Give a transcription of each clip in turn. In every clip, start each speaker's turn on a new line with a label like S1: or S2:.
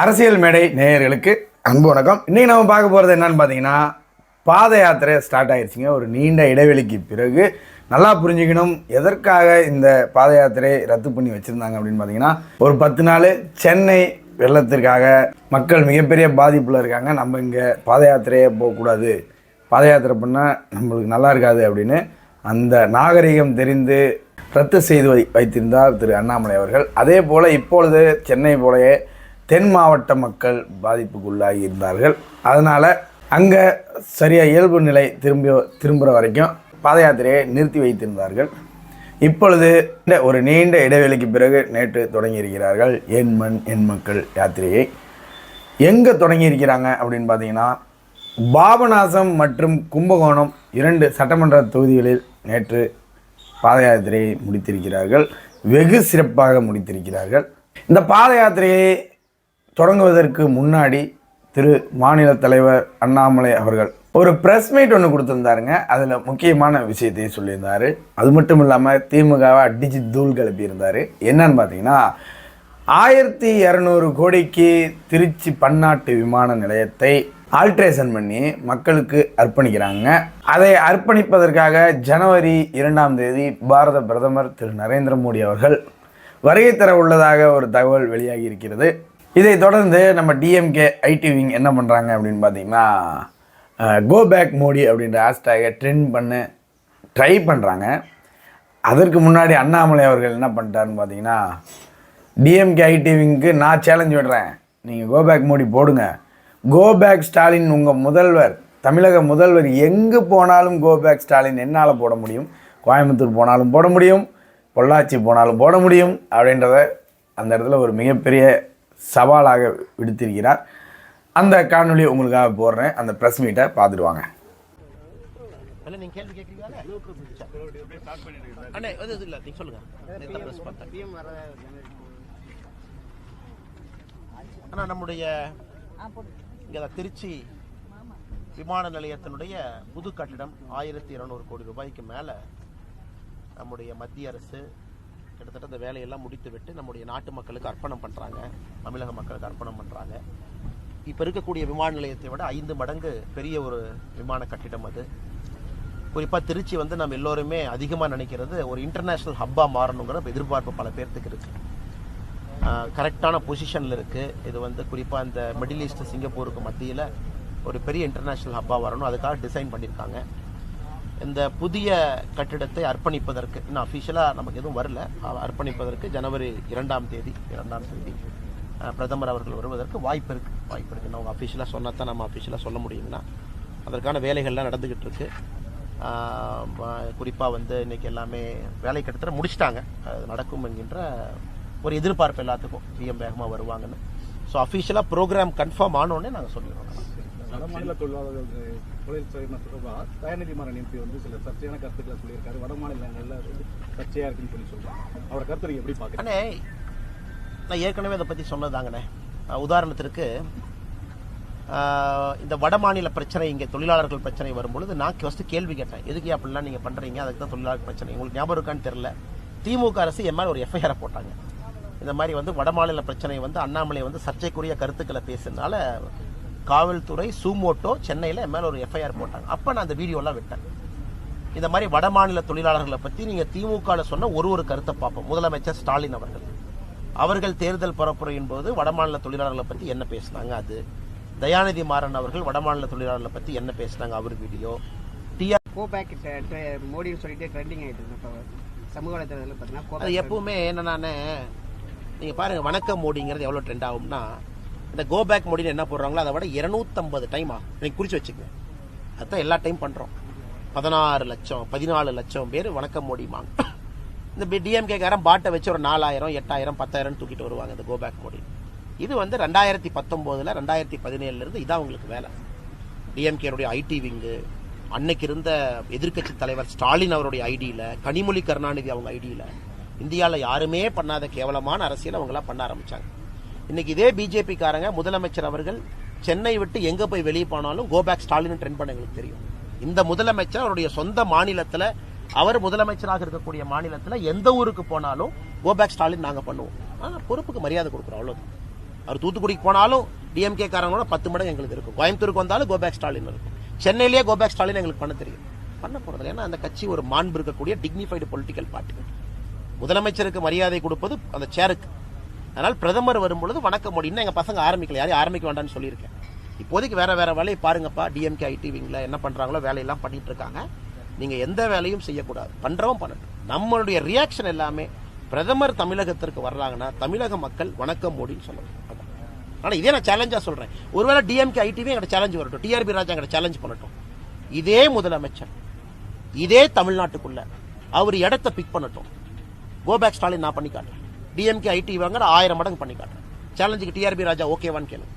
S1: அரசியல் மேடை நேயர்களுக்கு அன்பு வணக்கம். இன்னைக்கு நம்ம பார்க்க போகிறது என்னன்னு பார்த்தீங்கன்னா பாத யாத்திரை ஸ்டார்ட் ஆயிடுச்சுங்க ஒரு நீண்ட இடைவெளிக்கு பிறகு நல்லா புரிஞ்சுக்கணும் எதற்காக இந்த பாத யாத்திரை ரத்து பண்ணி வச்சுருந்தாங்க அப்படின்னு பார்த்தீங்கன்னா ஒரு பத்து நாள் சென்னை வெள்ளத்திற்காக மக்கள் மிகப்பெரிய பாதிப்பில் இருக்காங்க. நம்ம இங்கே பாத யாத்திரையே போகக்கூடாது. பாத யாத்திரை பண்ணால் நம்மளுக்கு நல்லா இருக்காது அப்படின்னு அந்த நாகரிகம் தெரிந்து ரத்து செய்து வை வைத்திருந்தார் திரு அண்ணாமலை அவர்கள். அதே போல் இப்பொழுது சென்னை போலவே தென் மாவட்ட மக்கள் பாதிப்புக்குள்ளாகி இருந்தார்கள். அதனால் அங்கே சரியாக இயல்பு நிலை திரும்பி திரும்புகிற வரைக்கும் பாத யாத்திரையை நிறுத்தி வைத்திருந்தார்கள். இப்பொழுது இந்த ஒரு நீண்ட இடைவெளிக்கு பிறகு நேற்று தொடங்கியிருக்கிறார்கள் என் மண் என் மக்கள் யாத்திரையை. எங்கே தொடங்கியிருக்கிறாங்க அப்படின்னு பார்த்தீங்கன்னா பாபநாசம் மற்றும் கும்பகோணம் இரண்டு சட்டமன்ற தொகுதிகளில் நேற்று பாத யாத்திரையை முடித்திருக்கிறார்கள். வெகு சிறப்பாக முடித்திருக்கிறார்கள். இந்த பாத யாத்திரையை தொடங்குவதற்கு முன்னாடி திரு மாநில தலைவர் அண்ணாமலை அவர்கள் ஒரு ப்ரெஸ் மீட் ஒன்று கொடுத்துருந்தாருங்க. அதில் முக்கியமான விஷயத்தையும் சொல்லியிருந்தார். அது மட்டும் இல்லாமல் திமுகவை அடிச்சு தூள் கிளப்பியிருந்தார். என்னன்னு பார்த்தீங்கன்னா ஆயிரத்தி இரநூறு கோடிக்கு திருச்சி பன்னாட்டு விமான நிலையத்தை ஆல்ட்ரேஷன் பண்ணி மக்களுக்கு அர்ப்பணிக்கிறாங்க. அதை அர்ப்பணிப்பதற்காக ஜனவரி இரண்டாம் தேதி பாரத பிரதமர் திரு நரேந்திர மோடி அவர்கள் வருகை தர உள்ளதாக ஒரு தகவல் வெளியாகி இருக்கிறது. இதை தொடர்ந்து நம்ம டிஎம்கே ஐடி விங் என்ன பண்ணுறாங்க அப்படின்னு பார்த்தீங்கன்னா கோ பேக் மோடி அப்படின்ற ஹேஷ்டேகை ட்ரெண்ட் பண்ண ட்ரை பண்ணுறாங்க அதற்கு முன்னாடி அண்ணாமலை அவர்கள் என்ன பண்ணிட்டாருன்னு பார்த்தீங்கன்னா டிஎம்கே ஐடிவிங்க்கு நான் சேலஞ்ச் விடுறேன். நீங்கள் கோ பேக் மோடி போடுங்க. கோ பேக் ஸ்டாலின் உங்கள் முதல்வர் தமிழக முதல்வர் எங்கே போனாலும் கோ பேக் ஸ்டாலின் என்னால் போட முடியும்? கோயம்புத்தூர் போனாலும் போட முடியும் பொள்ளாச்சி போனாலும் போட முடியும் அப்படின்றத அந்த இடத்துல ஒரு மிகப்பெரிய சவாலாக விடுத்திருக்கிறார். அந்த காணொளி உங்களுக்காக போடுறேன். அந்த ப்ரெஸ் மீட்டை பார்த்துட்டு வாங்க.
S2: இல்ல நீங்க கேள்வி கேக்குறீங்களா? அண்ணே அது இது இல்ல. நீங்க சொல்லுங்க. நேத்து பிரஸ் பார்த்தேன் அண்ணா நம்முடைய திருச்சி விமான நிலையத்தினுடைய புது கட்டிடம் ஆயிரத்தி இருநூறு கோடி ரூபாய்க்கு மேல நம்முடைய மத்திய அரசு கிட்டத்தட்ட இந்த வேலையெல்லாம் முடித்து விட்டு நம்முடைய நாட்டு மக்களுக்கு அர்ப்பணம் பண்ணுறாங்க தமிழக மக்களுக்கு அர்ப்பணம் பண்ணுறாங்க இப்போ இருக்கக்கூடிய விமான நிலையத்தை விட ஐந்து மடங்கு பெரிய ஒரு விமான கட்டிடம் அது. குறிப்பாக திருச்சி வந்து நம்ம எல்லோருமே அதிகமாக நினைக்கிறது ஒரு இன்டர்நேஷ்னல் ஹப்பா மாறணுங்கிற எதிர்பார்ப்பு பல பேர்த்துக்கு இருக்குது கரெக்டான பொசிஷனில் இருக்குது இது வந்து குறிப்பாக இந்த மிடில் ஈஸ்ட் சிங்கப்பூருக்கு மத்தியில் ஒரு பெரிய இன்டர்நேஷனல் ஹப்பா வரணும். அதுக்காக டிசைன் பண்ணியிருக்காங்க. இந்த புதிய கட்டிடத்தை அர்ப்பணிப்பதற்கு இன்னும் அஃபிஷியலாக நமக்கு எதுவும் வரல. அர்ப்பணிப்பதற்கு ஜனவரி இரண்டாம் தேதி இரண்டாம் தேதி பிரதமர் அவர்கள் வருவதற்கு வாய்ப்பு இருக்குது வாய்ப்பு இருக்குது அவங்க அஃபிஷியலாக சொன்னால் தான் நம்ம அஃபிஷியலாக சொல்ல முடியுங்கன்னா அதற்கான வேலைகள்லாம் நடந்துக்கிட்டு இருக்கு. குறிப்பாக வந்து இன்னைக்கு எல்லாமே வேலை கிட்டத்தட்ட முடிச்சிட்டாங்க. அது நடக்கும் என்கின்ற ஒரு எதிர்பார்ப்பு எல்லாத்துக்கும் பிஎம் வேகமாக வருவாங்கன்னு. ஸோ அஃபிஷியலாக ப்ரோக்ராம் கன்ஃபார்ம் ஆனோடனே நாங்கள் சொல்லிடுறோம்.
S3: வடமாநில தொழிலாளர்கள் தொழிற்துறையின தொடர்பாக தயாநிதி மாறன் எம்பி வந்து சில சர்ச்சையான கருத்துக்களை சொல்லியிருக்காரு. வட மாநிலங்கள்ல அது சர்ச்சையா இருக்குன்னு சொல்லி சொல்றாங்க அவரோட கருத்து நீங்க எப்படி பாக்குறீங்க
S2: நான் ஏற்கனவே அதை பற்றி சொன்னதாங்கண்ணே. உதாரணத்திற்கு இந்த வட மாநில பிரச்சனை இங்கே தொழிலாளர்கள் பிரச்சனை வரும்பொழுது நான் ஃபஸ்ட்டு கேள்வி கேட்டேன். எதுக்கு அப்படிலாம் நீங்கள் பண்ணுறீங்க அதுக்கு தான் தொழிலாளர் பிரச்சனை. உங்களுக்கு ஞாபகம் இருக்கான்னு தெரில திமுக அரசு என் மேலே ஒரு எஃப்ஐஆரை போட்டாங்க. இந்த மாதிரி வந்து வடமாநில பிரச்சனை வந்து அண்ணாமலை வந்து சர்ச்சைக்குரிய கருத்துக்களை பேசுனால காவல்துறை சூமோட்டோ சென்னையில் என் மேலே ஒரு எஃப்ஐஆர் போட்டாங்க. அப்போ நான் அந்த வீடியோலாம் விட்டேன். இந்த மாதிரி வட மாநில தொழிலாளர்களை பத்தி நீங்க திமுக சொன்ன ஒரு ஒரு கருத்தை பார்ப்போம். முதலமைச்சர் ஸ்டாலின் அவர்கள். அவர்கள் தேர்தல் பரப்புரையின் போது வடமாநில தொழிலாளர்களை பத்தி என்ன பேசினாங்க அது? தயாநிதி மாறன் அவர்கள் வடமாநில தொழிலாளர்களை பத்தி என்ன பேசினாங்க அவர் வீடியோ டிஆர்
S4: கோ பேக் மோடின்னு சொல்லிட்டு ட்ரெண்டிங் ஆயிட்டு இருக்கு சமூக வலைத்தளத்தில் பார்த்தீங்கன்னா
S2: அது எப்பவுமே என்னன்னா நீங்க பாருங்க வணக்கம் மோடிங்கிறது எவ்வளவு ட்ரெண்ட் ஆகும்னா இந்த கோ பேக் மோடின்னு என்ன போடுறாங்களோ அதை விட 250 டைம் ஆகும். நீங்க குறிச்சு வச்சுக்கங்க. அதான் எல்லா டைம் பண்றோம். பதினாறு லட்சம் பதினாலு லட்சம் பேர் வணக்கம் மோடிமாங்க இந்த டிஎம்கே காரன் பாட்டை வச்சு ஒரு நாலாயிரம் எட்டாயிரம் பத்தாயிரம் தூக்கிட்டு வருவாங்க இந்த கோ பேக் மோடி இது வந்து ரெண்டாயிரத்தி பத்தொம்போதில் ரெண்டாயிரத்தி பதினேழுல இருந்து இதான் உங்களுக்கு வேலை. டிஎம்கேனுடைய ஐடி விங்கு அன்னைக்கு இருந்த எதிர்க்கட்சி தலைவர் ஸ்டாலின் அவருடைய ஐடியில கனிமொழி கருணாநிதி அவங்க ஐடியில இந்தியாவில் யாருமே பண்ணாத கேவலமான அரசியல் அவங்களாம் பண்ண ஆரம்பிச்சாங்க. இன்னைக்கு இதே பிஜேபி காரங்க முதலமைச்சர் அவர்கள் சென்னை விட்டு எங்க போய் வெளியே போனாலும் கோபேக் ஸ்டாலின் ட்ரெண்ட் பண்ண எங்களுக்கு தெரியும். இந்த முதலமைச்சர் அவருடைய சொந்த மாநிலத்துல அவர் முதலமைச்சராக இருக்கக்கூடிய மாநிலத்துல எந்த ஊருக்கு போனாலும் கோபேக் ஸ்டாலின் நாங்க பண்ணுவோம். ஆனா பொறுப்புக்கு மரியாதை கொடுக்குறோம் அவ்வளவுதான். அவர் தூத்துக்குடிக்கு போனாலும் டிஎம்கே காரங்களோட பத்து மடங்கு எங்களுக்கு இருக்கும். கோயம்புத்தூருக்கு வந்தாலும் கோபேக் ஸ்டாலின் இருக்கும். சென்னையிலேயே கோபேக் ஸ்டாலின் எங்களுக்கு பண்ண தெரியும். பண்ண போறது ஏன்னா அந்த கட்சி ஒரு மாண்பு இருக்கக்கூடிய டிக்னிஃபைடு பொலிட்டிக்கல் பார்ட்டி முதலமைச்சருக்கு மரியாதை கொடுப்பது அந்த சேருக்கு அதனால் பிரதமர் வரும்பொழுது வணக்கம் மோடி எங்கள் பசங்க ஆரம்பிக்கல. யாரையும் ஆரம்பிக்க வேண்டாம்னு சொல்லியிருக்கேன். இப்போதைக்கு வேற வேற வேலையை பாருங்கப்பா டிஎம்கே ஐடி விங்ல என்ன பண்ணுறாங்களோ வேலையெல்லாம் பண்ணிட்டு இருக்காங்க எந்த வேலையும் செய்யக்கூடாது. பண்ணுறவும் பண்ணட்டும். நம்மளுடைய ரியாக்ஷன் எல்லாமே பிரதமர் தமிழகத்திற்கு வர்றாங்கன்னா தமிழக மக்கள் வணக்கம் மோடின்னு சொல்லணும். ஆனால் இதே நான் சேலஞ்சாக சொல்கிறேன் ஒருவேளை டிஎம்கே ஐடிவி எங்கிட்ட சேலஞ்சு வரட்டும். டிஆர்பி ராஜா எங்கிட்ட சேலஞ்ச் பண்ணட்டும். இதே முதலமைச்சர் இதே தமிழ்நாட்டுக்குள்ள அவர் இடத்த பிக் பண்ணட்டும். கோபேக் ஸ்டாலின் நான் பண்ணி காட்டுறேன் டிஎம்கே ஐடி வாங்க ஆயிரம் மடங்கு பண்ணி காட்டுறேன். சேலஞ்சுக்கு டிஆர்பி ராஜா ஓகேவான்னு கேளுங்க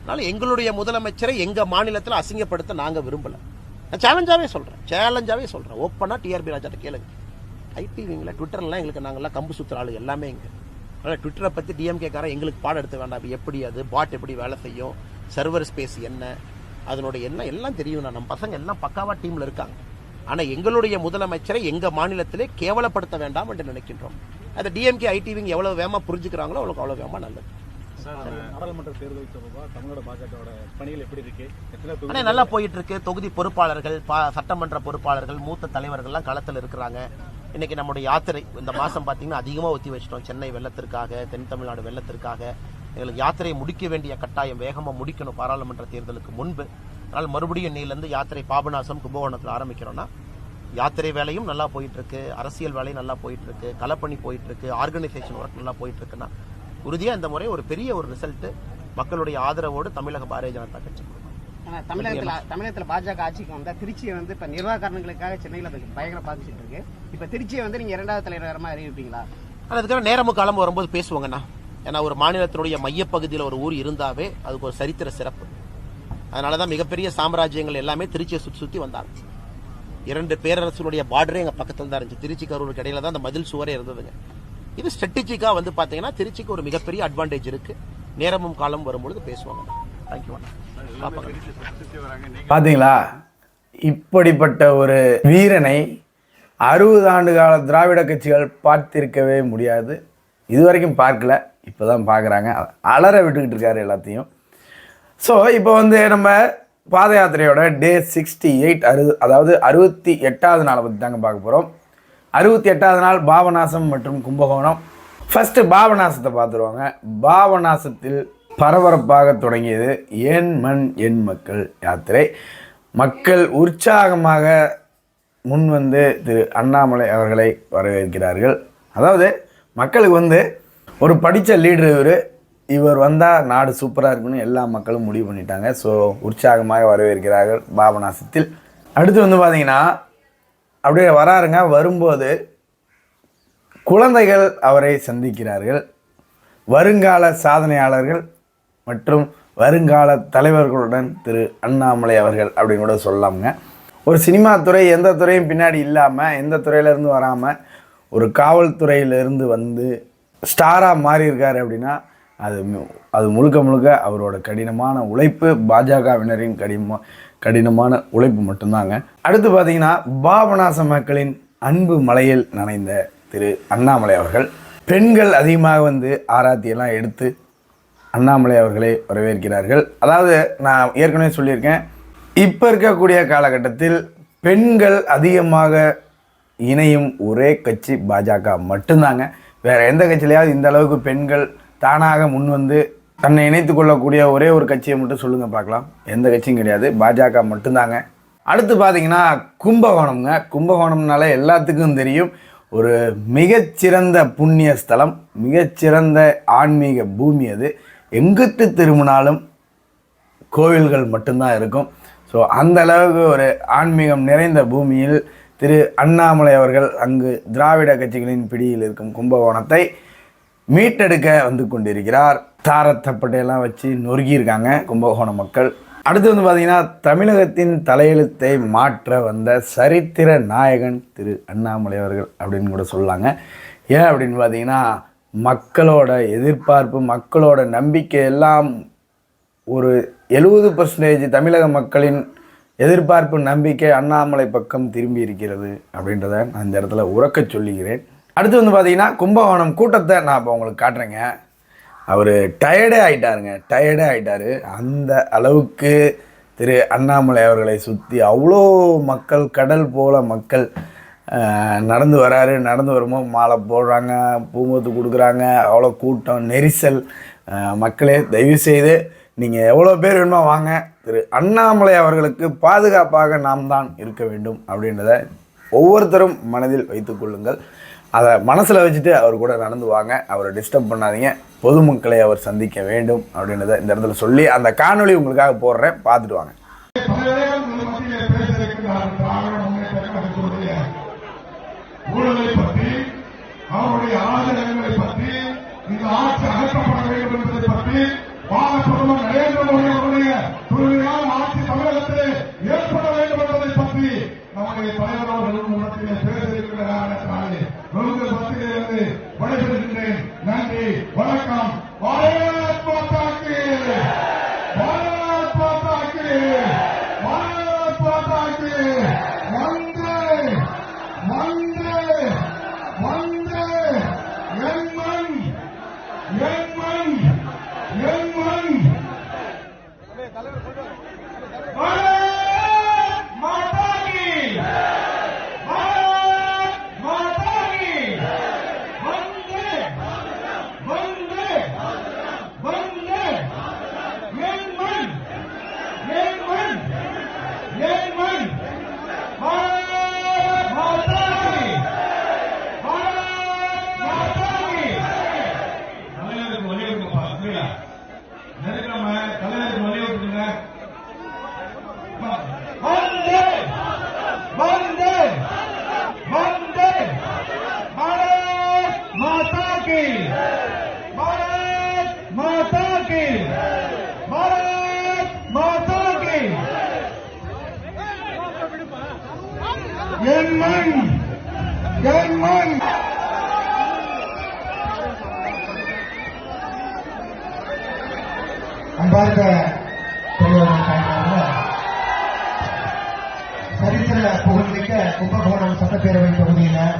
S2: அதனால எங்களுடைய முதலமைச்சரை எங்க மாநிலத்தில் அசிங்கப்படுத்த நாங்க விரும்பல. நான் சேலஞ்சாவே சொல்றேன். சேலஞ்சாவே சொல்றேன். ஓப்பனா டிஆர்பி ராஜாட்ட கேளுங்க. ஐடி விங்கில் ட்விட்டர்லாம் எங்களுக்கு நாங்கள்லாம் கம்பு சுத்துற ஆளு எல்லாமே இங்க. அதனால் ட்விட்டரை பற்றி டிஎம்கே எங்களுக்கு பாடம் எடுத்து வேண்டாம். எப்படி அது? பாட் எப்படி வேலை செய்யும்? சர்வர் ஸ்பேஸ் என்ன? அதனுடைய என்ன எல்லாம் தெரியும். நம்ம பசங்க எல்லாம் பக்காவாக டீமில் இருக்காங்க. ஆனால் எங்களுடைய முதலமைச்சரை எங்கள் மாநிலத்திலே கேவலப்படுத்த வேண்டாம் என்று நினைக்கின்றோம். அதை டிஎம்கே ஐடிவிங்க எவ்வளவு வேகமா புரிஞ்சுக்கிறாங்களோ அவ்வளவு அவ்வளவு வேகமா நல்லது.
S3: நாடாளுமன்ற தேர்தல் தொடர்பாக தமிழ்நாடு பாஜகவோட பணிகள் எப்படி இருக்கு? எத்தனை தொகுதி
S2: ஆனா நல்லா போயிட்டு இருக்கு தொகுதி பொறுப்பாளர்கள் சட்டமன்ற பொறுப்பாளர்கள் மூத்த தலைவர்கள்லாம் களத்தில் இருக்கிறாங்க. இன்னைக்கு நம்முடைய யாத்திரை இந்த மாசம் பாத்தீங்கன்னா அதிகமா ஒத்தி வச்சிட்டோம். சென்னை வெள்ளத்திற்காக தென் தமிழ்நாடு வெள்ளத்திற்காக. எங்களுக்கு யாத்திரையை முடிக்க வேண்டிய கட்டாயம் வேகமா முடிக்கணும் பாராளுமன்ற தேர்தலுக்கு முன்பு. அதனால் மறுபடியும் இன்னையிலேருந்து யாத்திரை பாபநாசம் கும்பகோணத்தில் ஆரம்பிக்கிறோம்னா யாத்திரை வேலையும் நல்லா போயிட்டு இருக்கு அரசியல் வேலையும் நல்லா போயிட்டு இருக்கு களப்பணி போயிட்டு இருக்கு ஆர்கனைசேஷன் ஒர்க் நல்லா போயிட்டு இருக்குன்னா உறுதியா இந்த முறை ஒரு பெரிய ஒரு ரிசல்ட் மக்களுடைய ஆதரவோடு தமிழக பாரதிய ஜனதா கட்சி
S4: தமிழகத்துல தமிழகத்துல பாஜக ஆட்சிக்கு வந்தா திருச்சியை வந்து இப்ப நிர்வாக காரணங்களுக்காக சென்னையில பயங்கர பாதிச்சுட்டு இருக்கு. இப்ப திருச்சியை வந்து நீங்க இரண்டாவது தலைநகரமா அறிவிப்பீங்களா?
S2: ஆனா அதுக்காக நேரமும் காலம் வரும்போது பேசுவாங்கண்ணா. ஏன்னா ஒரு மாநிலத்தினுடைய மையப்பகுதியில் ஒரு ஊர் இருந்தாவே அதுக்கு ஒரு சரித்திர சிறப்பு. அதனாலதான் மிகப்பெரிய சாம்ராஜ்யங்கள் எல்லாமே திருச்சியை சுற்றி சுற்றி வந்தாங்க. இரண்டு பேரரசுடைய பார்டரே எங்கள் பக்கத்தில் தான் இருந்துச்சு. திருச்சி கரூருக்கு இடையில தான் அந்த மதில் சுவரே இருந்ததுங்க. இது ஸ்ட்ராட்டஜிக்காக வந்து பார்த்தீங்கன்னா திருச்சிக்கு ஒரு மிகப்பெரிய அட்வான்டேஜ் இருக்கு. நேரமும் காலம் வரும்பொழுது பேசுவாங்க. தேங்க்யூ
S1: பார்த்தீங்களா இப்படிப்பட்ட ஒரு வீரனை அறுபது ஆண்டு கால திராவிட கட்சிகள் பார்த்திருக்கவே முடியாது. இதுவரைக்கும் பார்க்கல. இப்போ தான் பார்க்குறாங்க. அலற விட்டுக்கிட்டு இருக்காரு எல்லாத்தையும். ஸோ இப்போ வந்து நம்ம பாத யாத்திரையோட டே சிக்ஸ்டி எயிட் அறு அதாவது அறுபத்தி எட்டாவது நாளை பற்றி தாங்க பார்க்க போகிறோம் அறுபத்தி எட்டாவது நாள் பாபநாசம் மற்றும் கும்பகோணம். ஃபஸ்ட்டு பாபநாசத்தை பார்த்துருவாங்க. பாபநாசத்தில் பரபரப்பாக தொடங்கியது என் மண் என் மக்கள் யாத்திரை. மக்கள் உற்சாகமாக முன் வந்து திரு அண்ணாமலை அவர்களை வரவேற்கிறார்கள். அதாவது மக்களுக்கு வந்து ஒரு படித்த லீடர் இவர். இவர் வந்தால் நாடு சூப்பராக இருக்குன்னு எல்லா மக்களும் முடிவு பண்ணிட்டாங்க. ஸோ உற்சாகமாக வரவேற்கிறார்கள் பாபநாசத்தில் அடுத்து வந்து பார்த்தீங்கன்னா அப்படியே வராருங்க. வரும்போது குழந்தைகள் அவரை சந்திக்கிறார்கள். வருங்கால சாதனையாளர்கள் மற்றும் வருங்கால தலைவர்களுடன் திரு அண்ணாமலை அவர்கள் அப்படின்னு கூட சொல்லலாமுங்க. ஒரு சினிமா துறை எந்த துறையும் பின்னாடி இல்லாமல் எந்த துறையிலேருந்து வராமல் ஒரு காவல்துறையிலேருந்து வந்து ஸ்டாராக மாறியிருக்காரு அப்படின்னா அது மு- அது முழுக்க முழுக்க அவரோட கடினமான உழைப்பு பாஜகவினரின் கடினமா கடினமான உழைப்பு மட்டும்தாங்க. அடுத்து பார்த்தீங்கன்னா பாபநாச மக்களின் அன்பு மலையில் நனைந்த திரு அண்ணாமலை அவர்கள். பெண்கள் அதிகமாக வந்து ஆராத்தியெல்லாம் எடுத்து அண்ணாமலை அவர்களை வரவேற்கிறார்கள். அதாவது நான் ஏற்கனவே சொல்லியிருக்கேன் இப்போ இருக்கக்கூடிய காலகட்டத்தில் பெண்கள் அதிகமாக இணையும் ஒரே கட்சி பாஜக மட்டும்தாங்க. வேறு எந்த கட்சியிலையாவது இந்த அளவுக்கு பெண்கள் தானாக முன் வந்து தன்னை இணைத்து கொள்ளக்கூடிய ஒரே ஒரு கட்சியை மட்டும் சொல்லுங்கள் பார்க்கலாம். எந்த கட்சியும் கிடையாது பாஜக மட்டும்தாங்க. அடுத்து பார்த்தீங்கன்னா கும்பகோணம்ங்க. கும்பகோணம்னால எல்லாத்துக்கும் தெரியும். ஒரு மிகச்சிறந்த புண்ணிய ஸ்தலம் மிகச்சிறந்த ஆன்மீக பூமி அது. எங்கிட்டு திரும்பினாலும் கோவில்கள் மட்டும்தான் இருக்கும். ஸோ அந்த அளவுக்கு ஒரு ஆன்மீகம் நிறைந்த பூமியில் திரு அண்ணாமலை அவர்கள் அங்கு திராவிட கட்சிகளின் பிடியில் இருக்கும் கும்பகோணத்தை மீட்டெடுக்க வந்து கொண்டிருக்கிறார். தாரத்தப்பட்டையெல்லாம் வச்சு நொறுக்கியிருக்காங்க கும்பகோணம் மக்கள். அடுத்து வந்து பார்த்தீங்கன்னா தமிழகத்தின் தலையெழுத்தை மாற்ற வந்த சரித்திர நாயகன் திரு அண்ணாமலை அவர்கள் அப்படின்னு கூட சொல்லாங்க. ஏன் அப்படின்னு பார்த்தீங்கன்னா மக்களோட எதிர்பார்ப்பு மக்களோட நம்பிக்கை எல்லாம் ஒரு எழுபது பர்சன்டேஜ் தமிழக மக்களின் எதிர்பார்ப்பு நம்பிக்கை அண்ணாமலை பக்கம் திரும்பி இருக்கிறது அப்படின்றத நான் இந்த இடத்துல உறக்கச் சொல்லுகிறேன். அடுத்து வந்து பார்த்தீங்கன்னா கும்பகோணம் கூட்டத்தை நான் இப்போ உங்களுக்கு காட்டுறேங்க. அவர் டயர்டே ஆகிட்டாருங்க டயர்டே ஆகிட்டாரு அந்த அளவுக்கு திரு அண்ணாமலை அவர்களை சுற்றி அவ்வளோ மக்கள் கடல் போல மக்கள் நடந்து வராரு. நடந்து வரும்போது மாலை போடுறாங்க பூங்கொத்து கொடுக்குறாங்க அவ்வளோ கூட்டம் நெரிசல். மக்களே தயவு செய்து நீங்கள் எவ்வளோ பேர் வேணுமோ வாங்க. திரு அண்ணாமலை அவர்களுக்கு பாதுகாப்பாக நாம் தான் இருக்க வேண்டும் அப்படின்றத ஒவ்வொருத்தரும் மனதில் வைத்துக்கொள்ளுங்கள் அதை மனசில் வச்சுட்டு அவர் கூட நடந்து வாங்க. அவரை டிஸ்டர்ப் பண்ணாதீங்க. பொதுமக்களை அவர் சந்திக்க வேண்டும் அப்படின்றத இந்த இடத்துல சொல்லி அந்த காணொலி உங்களுக்காக போடுறேன். பார்த்துட்டு வாங்க.
S5: அவருடைய ஆதரவுகளை பற்றி இந்த ஆட்சி அகற்றப்பட வேண்டும் என்பதை பற்றி பாரத நரேந்திர மோடி அவருடைய தூய்மையான ஆட்சி தமிழகத்திலே ஏற்பட வேண்டும் என்பதை பற்றி நம்முடைய தலைவர் அவர்கள் மத்தியிலே பேச இருக்கிற காரணத்தினாலே உங்கள் மத்தியிலிருந்து விடைபெறுகின்றேன் நன்றி வணக்கம் பாரத் மாதாக்கு பாரத் மாதாக்கு பாரத் மாதாக்கு வந்தே வந்தே வந்தே என் மண் என் மண் என் மண் பாரத் மாதா கி பாரத் மாதா கி வந்தே வந்தே வந்தே என் மண் என் மண் என் மண் பாரத் மாதா கி பாரத் மாதா கி தலைவருக்கு வழி விட்டுப்பா இல்லையா நெருக்காம தலைவருக்கு வழி விட்டுருங்க வந்தே வந்தே வந்தே பாரத் மாதா கி பாரத் மாதா கி பாரத் மாதா கி என் மண் என் மண் அன்பார்ந்த சரித்திர புகழ்மிக்க கும்பகோணம் சட்டப்பேரவை தொகுதியில்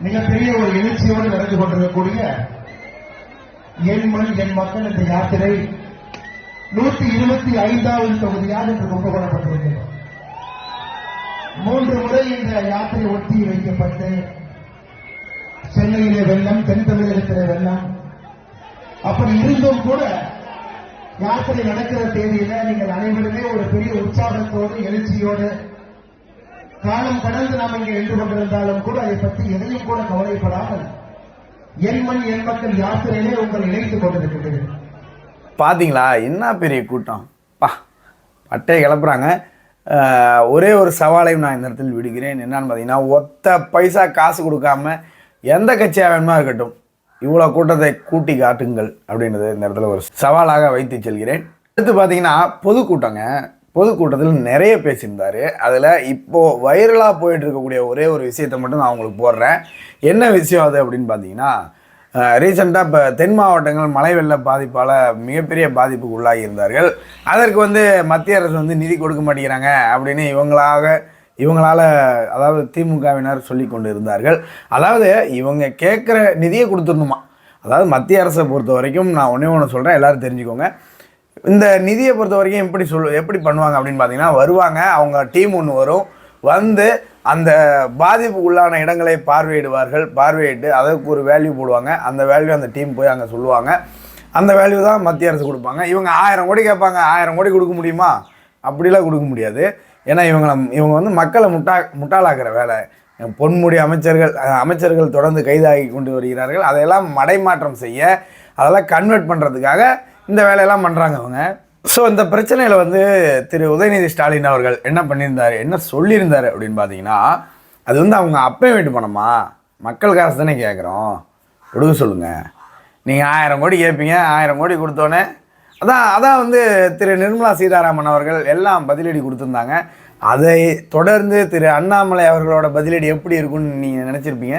S5: மிகப்பெரிய ஒரு எழுச்சியோடு நடந்து கொண்டிருக்கக்கூடிய என் மண் என் மக்கள் இந்த யாத்திரை நூத்தி இருபத்தி ஐந்தாவது தொகுதியாக இன்று கும்பகோணப்பட்டிருக்கிறது. மூன்று முறை இந்த யாத்திரை ஒட்டி வைக்கப்பட்டு சென்னையிலே வெள்ளம் தென் தமிழகத்திலே வெள்ளம் அப்படி இருந்தும் கூட யாத்திரை நடக்கிற தேதியில நீங்கள் அனைவருமே ஒரு பெரிய உற்சாகத்தோடு எழுச்சியோடு காலம் கடந்து நாம் இங்கே நின்று கொண்டிருந்தாலும் கூட அதை பற்றி எதையும் கூட கவலைப்படாமல் என் மண் என் மக்கள் யாத்திரையிலே உங்கள் இணைத்துக் கொண்டிருக்கிறது
S1: பாத்தீங்களா? என்ன பெரிய கூட்டம்? பா பட்டையை கிளப்புறாங்க. ஒரே ஒரு சவாலையும் நான் இந்த இடத்தில் விடுகிறேன். என்னன்னு பார்த்தீங்கன்னா ஒத்த பைசா காசு கொடுக்காம எந்த கட்சியாக வேணுமா இருக்கட்டும். இவ்வளோ கூட்டத்தை கூட்டி காட்டுங்கள் அப்படின்றது இந்த இடத்துல ஒரு சவாலாக வைத்து செல்கிறேன். அடுத்து பார்த்தீங்கன்னா பொதுக்கூட்டங்க. பொதுக்கூட்டத்தில் நிறைய பேசியிருந்தாரு அதில் இப்போது வைரலாக போயிட்டு இருக்கக்கூடிய ஒரே ஒரு விஷயத்தை மட்டும் நான் உங்களுக்கு போடுறேன். என்ன விஷயம் அது அப்படின்னு பார்த்தீங்கன்னா ரீசெண்டாக இப்போ தென் மாவட்டங்கள் மழை வெள்ள பாதிப்பால் மிகப்பெரிய பாதிப்புக்கு உள்ளாகி இருந்தார்கள். அதற்கு வந்து மத்திய அரசு வந்து நிதி கொடுக்க மாட்டேங்கிறாங்க அப்படின்னு இவங்களாக இவங்களால் அதாவது திமுகவினர் சொல்லி கொண்டு இருந்தார்கள் அதாவது இவங்க கேட்குற நிதியை கொடுத்துடணுமா? அதாவது மத்திய அரசை பொறுத்த வரைக்கும் நான் ஒன்றே ஒன்று சொல்கிறேன் எல்லோரும் தெரிஞ்சுக்கோங்க. இந்த நிதியை பொறுத்த வரைக்கும் எப்படி சொல் எப்படி பண்ணுவாங்க அப்படின்னு பார்த்தீங்கன்னா வருவாங்க அவங்க டீம் ஒன்று வரும். வந்து அந்த பாதிப்புக்குள்ளான இடங்களை பார்வையிடுவார்கள். பார்வையிட்டு அதற்கு ஒரு வேல்யூ போடுவாங்க. அந்த வேல்யூ அந்த டீம் போய் அங்கே சொல்லுவாங்க. அந்த வேல்யூ தான் மத்திய அரசு கொடுப்பாங்க. இவங்க ஆயிரம் கோடி கேட்பாங்க. ஆயிரம் கோடி கொடுக்க முடியுமா? அப்படிலாம் கொடுக்க முடியாது. ஏன்னா இவங்களை இவங்க வந்து மக்களை முட்டா முட்டாளாக்குற வேலை. பொன்முடி அமைச்சர்கள் அமைச்சர்கள் தொடர்ந்து கைதாகி கொண்டு வருகிறார்கள். அதையெல்லாம் மடைமாற்றம் செய்ய அதெல்லாம் கன்வெர்ட் பண்ணுறதுக்காக இந்த வேலையெல்லாம் பண்ணுறாங்க அவங்க. ஸோ இந்த பிரச்சனையில் வந்து திரு உதயநிதி ஸ்டாலின் அவர்கள் என்ன பண்ணியிருந்தார் என்ன சொல்லியிருந்தார் அப்படின்னு பார்த்தீங்கன்னா அது வந்து அவங்க அப்பே வீட்டு பணமா? மக்கள் காசு தானே கேட்குறோம் கொடுக்க சொல்லுங்கள் நீங்கள் ஆயிரம் கோடி கேட்பீங்க ஆயிரம் கோடி கொடுத்தோன்னே அதான் அதான் வந்து திரு நிர்மலா சீதாராமன் அவர்கள் எல்லாம் பதிலடி கொடுத்துருந்தாங்க. அதை தொடர்ந்து திரு அண்ணாமலை அவர்களோட பதிலடி எப்படி இருக்கும்னு நீங்கள் நினச்சிருப்பீங்க.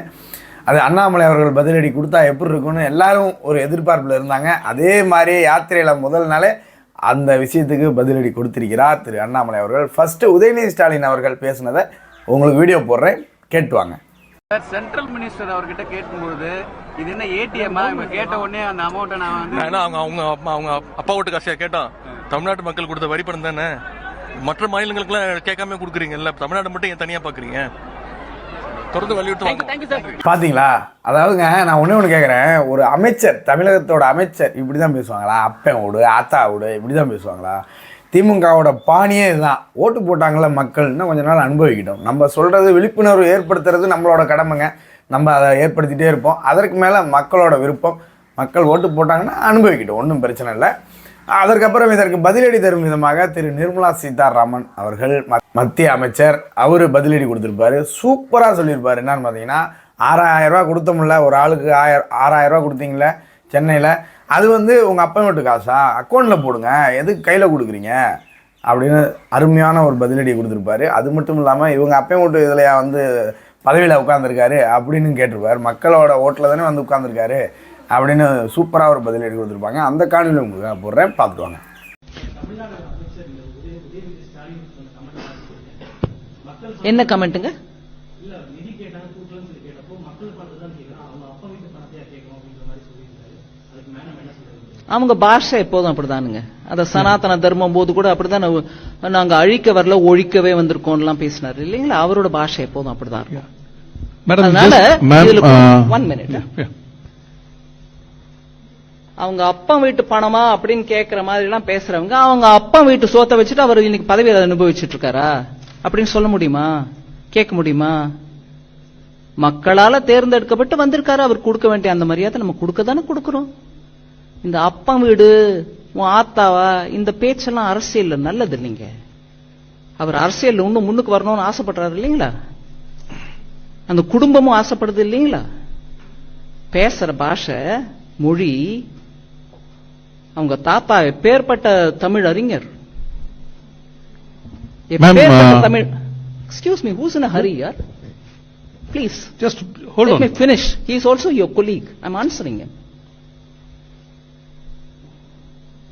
S1: அது அண்ணாமலை அவர்கள் பதிலடி கொடுத்தா எப்படி இருக்கும்னு எல்லாரும் ஒரு எதிர்பார்ப்பில் இருந்தாங்க. அதே மாதிரி யாத்திரையில் முதல் நாளே அந்த விஷயத்துக்கு பதிலடி கொடுத்திருக்கிறார் திரு அண்ணாமலை அவர்கள். ஃபஸ்ட்டு உதயநிதி ஸ்டாலின் அவர்கள் பேசுனதை உங்களுக்கு வீடியோ போடுறேன். கேட்டுவாங்க
S6: சார் சென்ட்ரல் மினிஸ்டர் அவர்கிட்ட கேட்கும்பொழுது இது என்ன ஏடிஎம்மா இவங்க கேட்ட உடனே அந்த அமௌண்ட்டை நான் வந்து
S7: ஏன்னா அவங்க அவங்க அப்பா அவங்க அப்பா வீட்டு காசியா கேட்டோம் தமிழ்நாட்டு மக்கள் கொடுத்த வரி பணம் தானே? மற்ற மாநிலங்களுக்குலாம் கேட்காம கொடுக்குறீங்கல்ல தமிழ்நாடு மட்டும் ஏன் தனியா பாக்குறீங்க? தொடர்ந்து வலியுறுத்து வாங்க.
S1: பாத்தீங்களா? அதாவதுங்க நான் ஒண்ணே ஒன்று கேட்குறேன் ஒரு அமைச்சர் தமிழகத்தோட அமைச்சர் இப்படி தான் பேசுவாங்களா? அப்பன் வீடு ஆத்தா வீடு இப்படி தான் பேசுவாங்களா? திமுகவோட பாணியே இதுதான். ஓட்டு போட்டாங்கள மக்கள் இன்னும் கொஞ்ச நாள் அனுபவிக்கிட்டோம். நம்ம சொல்றது விழிப்புணர்வு ஏற்படுத்துறது நம்மளோட கடமைங்க. நம்ம அதை ஏற்படுத்திகிட்டே இருப்போம். அதற்கு மேலே மக்களோட விருப்பம். மக்கள் ஓட்டு போட்டாங்கன்னா அனுபவிக்கிட்டோம். ஒன்றும் பிரச்சனை இல்லை. அதற்கப்புறம் இதற்கு பதிலடி தரும் விதமாக திரு நிர்மலா சீதாராமன் அவர்கள் மத்திய அமைச்சர் அவர் பதிலடி கொடுத்துருப்பாரு. சூப்பராக சொல்லியிருப்பார். என்னன்னு பார்த்தீங்கன்னா ஆறாயிரம் ரூபா கொடுத்தோம்ல ஒரு ஆளுக்கு ஆயிரம் ஆறாயிரரூவா கொடுத்தீங்களே சென்னையில். அது வந்து உங்கள் அப்பா வீட்டு காசா? அக்கௌண்ட்டில் போடுங்க. எதுக்கு கையில் கொடுக்குறீங்க? அப்படின்னு அருமையான ஒரு பதிலடி கொடுத்துருப்பாரு. அது மட்டும் இல்லாமல் இவங்க அப்பா வீட்டு இதில் வந்து பதவியில் உட்காந்துருக்காரு அப்படின்னு கேட்டிருப்பார். மக்களோட ஓட்டில் தானே வந்து உட்காந்துருக்காரு அப்படின்னு சூப்பராக ஒரு பதிலடி கொடுத்துருப்பாங்க. அந்த காணொலி உங்களுக்கு நான் போடுறேன். பார்த்துட்டு வாங்க.
S8: என்ன கமெண்ட்டுங்க அவங்க பாஷை எப்போதும் அப்படிதானுங்க. அந்த சனாதன தர்மம் போது கூட அப்படிதான் நாங்க- அழிக்க வரல ஒழிக்கவே வந்திருக்கோம்லாம் பேசினாரு. இல்லைங்களா? அவரோட பாஷை எப்போதும் அப்படிதான் இருக்கும். அதனால
S3: uh,
S8: ஒன் மினிட்
S3: yeah.
S8: அவங்க அப்பா வீட்டு பணமா அப்படின்னு கேக்குற மாதிரி எல்லாம் பேசுறவங்க அவங்க அப்பா வீட்டு சோத்தை வச்சுட்டு அவர் இன்னைக்கு பதவியை அனுபவிச்சுட்டு இருக்காரா அப்படின்னு சொல்ல முடியுமா? கேட்க முடியுமா? மக்களால தேர்ந்தெடுக்கப்பட்டு வந்திருக்காரு அவர் கொடுக்க வேண்டிய அந்த மரியாதை நம்ம கொடுக்க தானே கொடுக்கிறோம். இந்த அப்பா வீடு உன் ஆத்தாவா இந்த பேச்செல்லாம் அரசியல்ல நல்லது இல்லைங்க அவர் அரசியல்ல இன்னும் முன்னுக்கு வரணும்னு ஆசைப்படுறாரு இல்லைங்களா அந்த குடும்பமும் ஆசைப்படுது இல்லைங்களா பேசுற பாஷை மொழி அவங்க தாத்தா எப்பேற்பட்ட தமிழ் அறிஞர்
S3: uh,
S8: Tamil excuse me who's in hurry யார் please
S3: Just hold
S8: Let
S3: on.
S8: me finish. He is also your colleague. I'm answering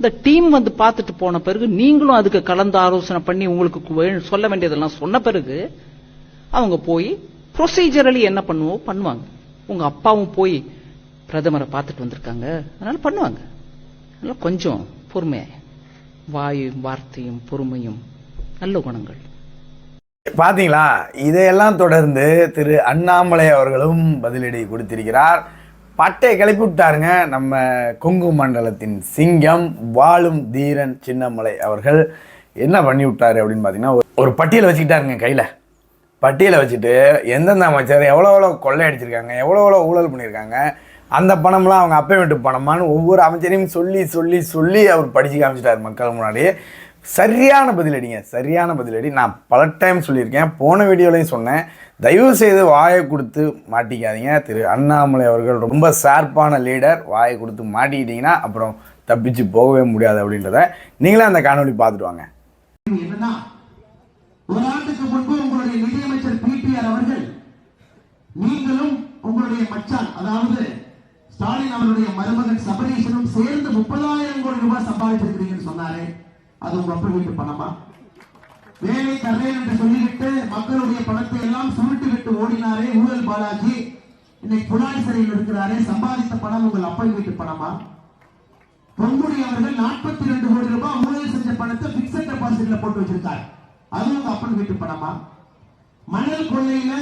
S8: இந்த டீம் வந்து பார்த்துட்டு போன பிறகு நீங்களும் அதுக்கு கலந்து ஆலோசனை பண்ணி உங்களுக்கு சொல்ல வேண்டியதெல்லாம் சொன்ன பிறகு அவங்க போய் ப்ரொசீஜரலி என்ன பண்ணுவோ பண்ணுவாங்க. உங்க அப்பாவும் போய் பிரதமரை பார்த்துட்டு வந்திருக்காங்க. அதனால பண்ணுவாங்க. அதனால கொஞ்சம் பொறுமையாக வாயும் வார்த்தையும் பொறுமையும் நல்ல குணங்கள்.
S1: பாத்தீங்களா? இதையெல்லாம் தொடர்ந்து திரு அண்ணாமலை அவர்களும் பதிலடி கொடுத்திருக்கிறார். பட்டையை கிளப்பி விட்டாருங்க. நம்ம கொங்கு மண்டலத்தின் சிங்கம் வாழும் தீரன் சின்னமலை அவர்கள் என்ன பண்ணி விட்டாரு அப்படின்னு பார்த்தீங்கன்னா ஒரு- ஒரு பட்டியலை வச்சுக்கிட்டாருங்க கையில். பட்டியலை வச்சுட்டு எந்தெந்த அமைச்சர் எவ்வளோ எவ்வளோ கொள்ளையடிச்சிருக்காங்க எவ்வளோ எவ்வளோ ஊழல் பண்ணியிருக்காங்க அந்த பணம்லாம் அவங்க அப்பே வீட்டு பணமான்னு ஒவ்வொரு அமைச்சரையும் சொல்லி சொல்லி சொல்லி அவர் படிச்சு காமிச்சிட்டார் மக்கள் முன்னாடி சரியான பதிலடிங்க சரியான பதிலடி. நான் பல டைம் சொல்லியிருக்கேன். போன வீடியோலையும் சொன்னேன். தயவு செய்து வாயை கொடுத்து மாட்டிக்காதீங்க. திரு அண்ணாமலை அவர்கள் ரொம்ப ஷார்ப்பான லீடர் வாயை கொடுத்து மாட்டிக்கிட்டீங்கன்னா அப்புறம் தப்பிச்சு போகவே முடியாது அப்படின்றத நீங்களே அந்த காணொலி பார்த்துட்டு வாங்க.
S9: ஒரு ஆண்டுக்கு முன்பு உங்களுடைய நிதியமைச்சர் பிடிஆர் அவர்கள் நீங்களும் உங்களுடைய மச்சான் அதாவது ஸ்டாலின் அவருடைய மருமகன் சபரீஷனும் சேர்ந்து முப்பதாயிரம் கோடி ரூபாய் சம்பாதிச்சிருக்கிறீங்கன்னு சொன்னாரு. அது உங்க அப்பா வீட்டு பணமா? வேலை தர்றேன் என்று சொல்லிவிட்டு மக்களுடைய பணத்தை எல்லாம் சுருட்டு விட்டு ஓடினாரே ஊழல் பாலாஜி. இன்னைக்கு புலாடி சிறையில் இருக்கிறாரே சம்பாதித்த பணம் உங்கள் அப்பா வீட்டு பணமா? பொங்குடி அவர்கள் நாற்பத்தி ரெண்டு கோடி ரூபாய் ஊழல் செஞ்ச பணத்தை பிக்சட் டெபாசிட்ல போட்டு வச்சிருக்காரு. அது உங்க அப்பன் வீட்டு பணமா? மணல் கொள்ளையில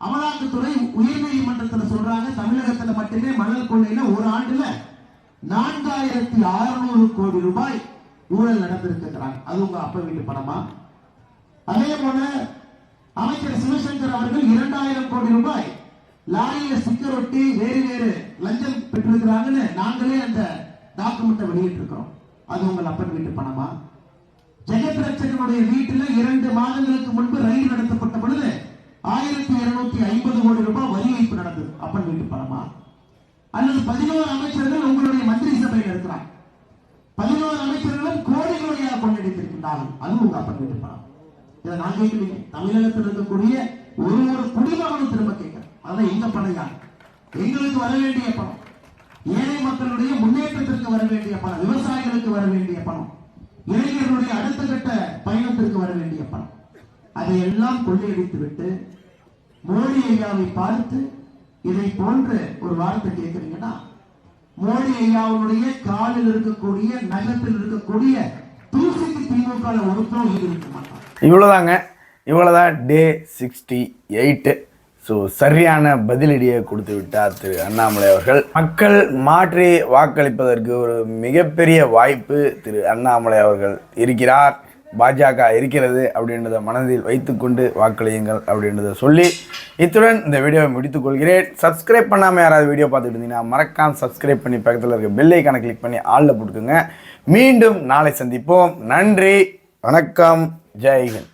S9: அமலாக்கத்துறை உயர்நீதிமன்றத்தில் சொல்றாங்க தமிழகத்துல மட்டுமே மணல் கொள்ளையில ஒரு ஆண்டுல நான்காயிரத்தி அறுநூறு கோடி ரூபாய் ஊழல் நடந்திருக்கிறாங்க அது உங்க அப்ப வீட்டு பணமா? அதே போல அமைச்சர் சிவசங்கர் அவர்கள் இரண்டாயிரம் கோடி ரூபாய் லாரியில ஸ்டிக்கர் ஒட்டி வேறு வேறு லஞ்சம் பெற்றிருக்கிறாங்கன்னு நாங்களே அந்த டாக்குமெண்ட்டை வெளியிட்டிருக்கிறோம். அது உங்கள் அப்பன் வீட்டு பணமா? ஜெகத் ரட்சகனுடைய வீட்டில் இரண்டு மாதங்களுக்கு முன்பு ரயில் நடத்தப்பட்ட பொழுது ஆயிரத்தி இருநூத்தி ஐம்பது கோடி ரூபாய் வரி வைப்பு நடந்தது. அப்பன் வீட்டு பணமா? அல்லது பதினோரு அமைச்சர்கள் உங்களுடைய மந்திரி சபையில் இருக்கிறாங்க. பதினோரு அமைச்சர்களும் கோடி கோடியாக பங்கெடுத்திருக்கின்றார்கள். அதுவும் உங்க அப்பன் வீட்டு பணம் இதை நான் கேட்கலீங்க தமிழகத்தில் இருக்கக்கூடிய ஒரு ஒரு குடிமகனும் திரும்ப கேட்கிறேன் அதான் எங்க பணம் எங்களுக்கு வர வேண்டிய பணம். ஏழை மக்களுடைய முன்னேற்றத்திற்கு வர வேண்டிய பணம். விவசாயிகளுக்கு வர வேண்டிய பணம். இளைஞர்களுடைய அடுத்த கட்ட பயணத்திற்கு வர வேண்டிய பணம். அதையெல்லாம் கொள்ளையடித்து விட்டு மோடி ஐயாவை பார்த்து இதை போன்ற ஒரு வார்த்தை கேட்கிறீங்கன்னா மோடி ஐயாவுடைய காலில் இருக்கக்கூடிய நகத்தில் இருக்கக்கூடிய தூசிக்கு திமுக ஒருத்தரும் ஈடு இருக்க மாட்டான்.
S1: இவ்வளோதாங்க இவ்வளோதான் டே சிக்ஸ்டி எயிட்டு ஸோ சரியான பதிலடியை கொடுத்து விட்டார் திரு அண்ணாமலை அவர்கள். மக்கள் மாற்றி வாக்களிப்பதற்கு ஒரு மிகப்பெரிய வாய்ப்பு திரு அண்ணாமலை அவர்கள் இருக்கிறார். பாஜக இருக்கிறது அப்படின்றத மனதில் வைத்துக்கொண்டு வாக்களியுங்கள் அப்படின்றத சொல்லி இத்துடன் இந்த வீடியோவை முடித்துக்கொள்கிறேன் சப்ஸ்கிரைப் பண்ணாமல் யாராவது வீடியோ பார்த்துட்டு இருந்தீங்கன்னா மறக்காம சப்ஸ்கிரைப் பண்ணி பக்கத்தில் இருக்க பெல்லைக்கான கிளிக் பண்ணி ஆளில் போட்டுக்கோங்க. மீண்டும் நாளை சந்திப்போம். நன்றி. வணக்கம். ஜெய்ஹிந்த்